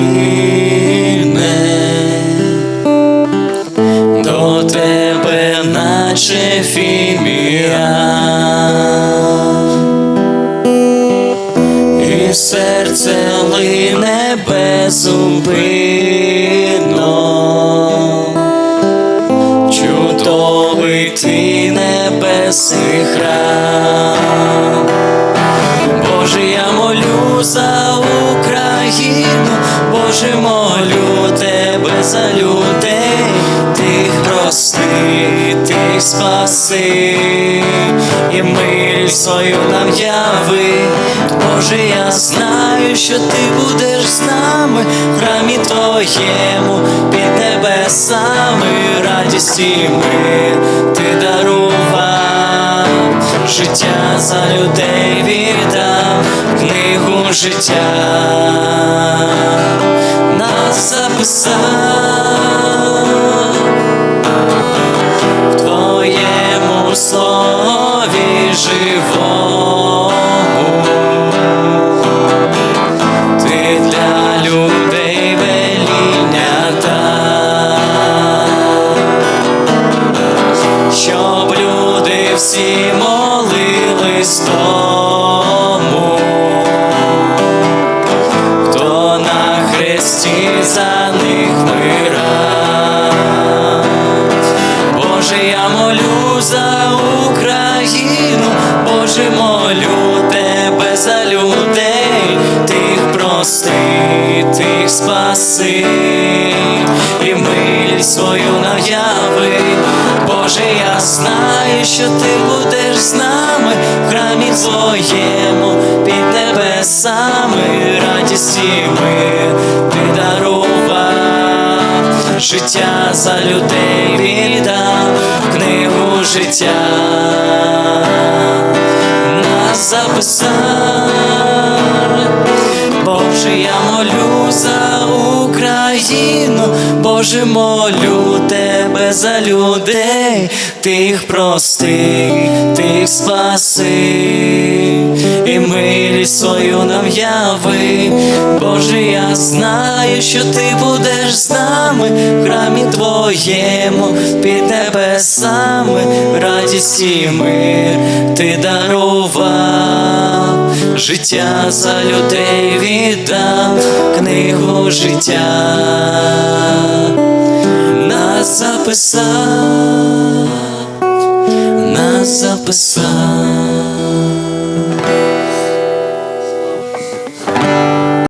мине до тебе, наче фімія, і серце лине безупинно, чудовий твій небесний храм. Боже, я Боже, молю тебе за людей, тих прости, тих спаси, і милість свою нам яви. Боже, я знаю, що ти будеш з нами. В храмі твоєму, під небесами, радість і мир ти дарував. Життя за людей життя нас записав. В твоєму слові живому. Ти для людей веління щоб люди всі молились за них вмирав. Боже, я молю за Україну, Боже, молю тебе за людей, тих прости, тих спаси, і милість свою наяви. Боже, я знаю, що ти будеш з нами. В храмі твоєму, під небесами, радість і життя за людей віддав, книгу життя. Нас записав. Боже, я молю за Україну, Боже, молю тебе за людей, тих прости, тих спаси, і свою нам яви. Боже, я знаю, що ти будеш з нами в храмі твоєму, під небесами, радість і мир ти дарував життя за людей віддав книгу життя нас записав, нас записав.